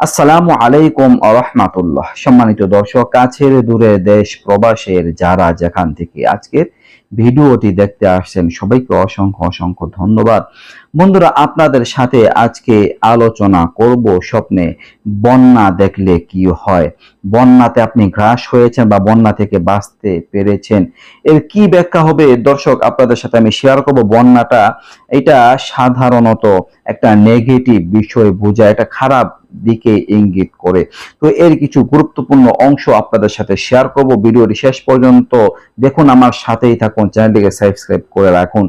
আসসালামু আলাইকুম আরহামাতুল্লাহ সম্মানিত দর্শক, কাছের দূরে দেশ, প্রবাসের যারা যেখান থেকে আজকের ভিডিওটি দেখতে আসছেন, সবাইকে অসংখ্য অসংখ্য ধন্যবাদ। বন্ধুরা, আপনাদের সাথে আজকে আলোচনা করব স্বপ্নে বন্যা দেখলে কি হয়? বন্যাতে আপনি গ্রাস হয়েছেন বা বন্যা থেকে বাঁচতে পেরেছেন, এর কি ব্যাখ্যা হবে? দর্শক, আপনাদের সাথে আমি শেয়ার করব বন্যাটা। এটা সাধারণত একটা নেগেটিভ বিষয় বোঝায়, এটা খারাপ দিকে ইঙ্গিত করে। তো এর কিছু গুরুত্বপূর্ণ অংশ আপনাদের সাথে শেয়ার করব। ভিডিওটি শেষ পর্যন্ত দেখুন, আমার সাথেই থাকুন, চ্যানেলটিকে সাবস্ক্রাইব করে রাখুন।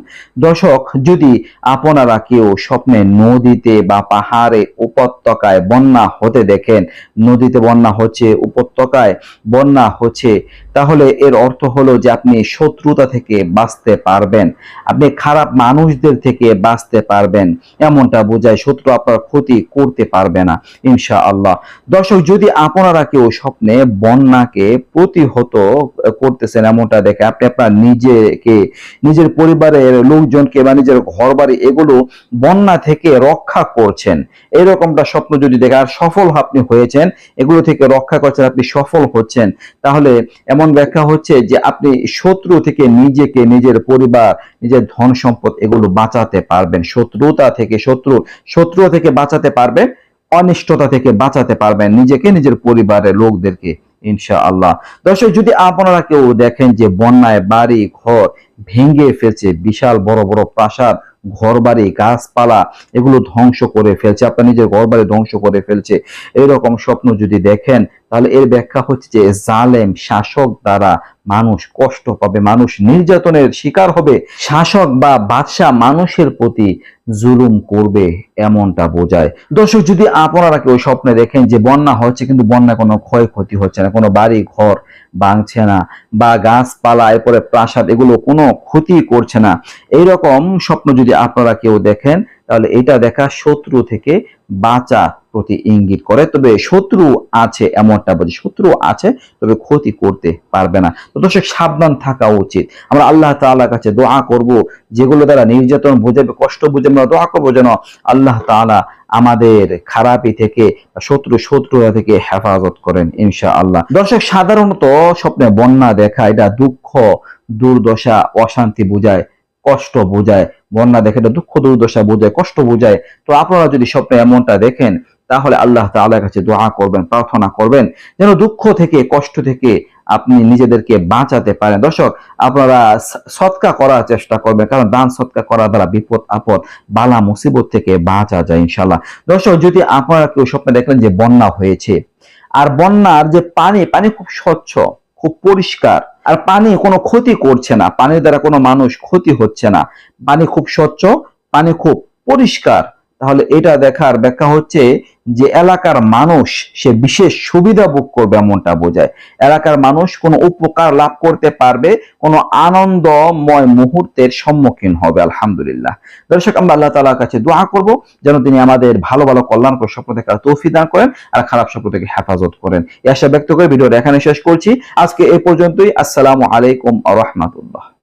দর্শক, যদি আপনারা কেউ স্বপ্নে নদীতে বা পাহাড়ে উপত্যকায় বন্যা হতে দেখেন। নদীতে বন্যা হচ্ছে, উপত্যকায় বন্যা হচ্ছে। তাহলে এর অর্থ হলো যে আপনি শত্রুতা থেকে বাঁচতে পারবেন। আপনি খারাপ মানুষদের থেকে বাঁচতে পারবেন। এমনটা বোঝায় শত্রু আপনার ক্ষতি করতে পারবে না ইনশা আল্লাহ দর্শক, যদি আপনারা কেউ স্বপ্নে বন্যাকে প্রতিহত করতেছেন এমনটা দেখে, আপনি আপনার নিজেকে, নিজের পরিবারের লোকজনকে বা নিজের ঘর বাড়ি এগুলো বন্যা থেকে রক্ষা করছেন, এরকমটা স্বপ্ন যদি দেখে আর সফল আপনি হয়েছেন, এগুলো থেকে রক্ষা করছেন, আপনি সফল হচ্ছেন, তাহলে এমন ব্যাখ্যা হচ্ছে যে আপনি শত্রু থেকে নিজেকে, নিজের পরিবার, নিজের ধন সম্পদ এগুলো বাঁচাতে পারবেন। শত্রুতা থেকে শত্রু শত্রু থেকে বাঁচাতে পারবেন, অনিষ্টতা থেকে বাঁচাতে পারবেন নিজেকে, নিজের পরিবারের লোকদেরকে ইনশা আল্লাহ দর্শক, যদি আপনারা কেউ দেখেন যে বন্যায় বাড়ি, ঘর ভেঙে ফেলছে, বিশাল বড় বড় প্রাসাদ ঘর বাড়ি গাছপালা এগুলো ধ্বংস করে ফেলছে। আপনার নিজের ঘর বাড়ি ধ্বংস করে ফেলছে। এরকম স্বপ্ন যদি দেখেন, তাহলে এর ব্যাখ্যা হচ্ছে যে জালেম শাসক দ্বারা মানুষ কষ্ট পাবে, মানুষ নির্যাতনের শিকার হবে। শাসক বা বাদশাহ মানুষের প্রতি জুলুম করবে এমনটা বোঝায়। দর্শক, যদি আপনারা কেউ স্বপ্নে দেখেন যে বন্যা হচ্ছে, কিন্তু বন্যা কোনো ক্ষয়ক্ষতি হচ্ছে না, কোনো বাড়ি ঘর ভাঙছে না বা গাছপালা, এরপরে প্রাসাদ এগুলো কোনো ক্ষতি করছে না। এইরকম স্বপ্ন যদি আপনারা কেউ দেখেন, তাহলে এটা দেখা শত্রু থেকে বাঁচা প্রতি ইঙ্গিত করে। তবে শত্রু আছে এমনটা বলছি, শত্রু আছে, তবে ক্ষতি করতে পারবে না। তো দর্শক, সাবধান থাকা উচিত। আমরা আল্লাহ তাআলার কাছে দোয়া করব, যেগুলো দ্বারা নির্যাতন বুঝাবে, কষ্ট বুঝে আমরা দোয়া করব যেন আল্লাহ তাআলা আমাদের খারাপি থেকে, শত্রু শত্রুরা থেকে হেফাজত করেন ইনশা আল্লাহ দর্শক, সাধারণত স্বপ্নে বন্যা দেখা, এটা দুঃখ, দুর্দশা, অশান্তি বোঝায়, কষ্ট বোঝায়। বন্যা দেখে এটা দুঃখ, দুর্দশা বোঝায়, কষ্ট বোঝায়। তো আপনারা যদি স্বপ্নে এমনটা দেখেন, তাহলে আল্লাহ তাআলার কাছে দোয়া করবেন, প্রার্থনা করবেন, যেন দুঃখ থেকে, কষ্ট থেকে আপনি নিজেদেরকে বাঁচাতে পারেন। দর্শক, আপনারা সৎকা করার চেষ্টা করবেন, কারণ দান সৎকা করার দ্বারা বিপদ, আপদ, বালা, মুসিবত থেকে বাঁচা যায় ইনশাল্লাহ দর্শক, যদি আপনারা কেউ স্বপ্নে দেখলেন যে বন্যা হয়েছে, আর বন্যার যে পানি পানি খুব স্বচ্ছ, খুব পরিষ্কার, আর পানি কোনো ক্ষতি করছে না, পানির দ্বারা কোনো মানুষ ক্ষতি হচ্ছে না, পানি খুব স্বচ্ছ, পানি খুব পরিষ্কার তাহলে এটা দেখার ব্যাখ্যা হচ্ছে যে এলাকার মানুষ সে বিশেষ সুবিধা ভোগ করবে এমনটা বোঝায়। এলাকার মানুষ কোনো উপকার লাভ করতে পারবে, কোনো আনন্দময় মুহূর্তের সম্মুখীন হবে, আলহামদুলিল্লাহ। দর্শক, আমরা আল্লাহ তালার কাছে দোয়া করব, যেন তিনি আমাদের ভালো ভালো কল্যাণকর স্বপ্ন দেখার তৌফিক দান করেন আর খারাপ স্বপ্ন থেকে হেফাজত করেন। এই আশা ব্যক্ত করে ভিডিওটা এখানে শেষ করছি। আজকে এ পর্যন্তই। আসসালামু আলাইকুম রহমাতুল্লাহ।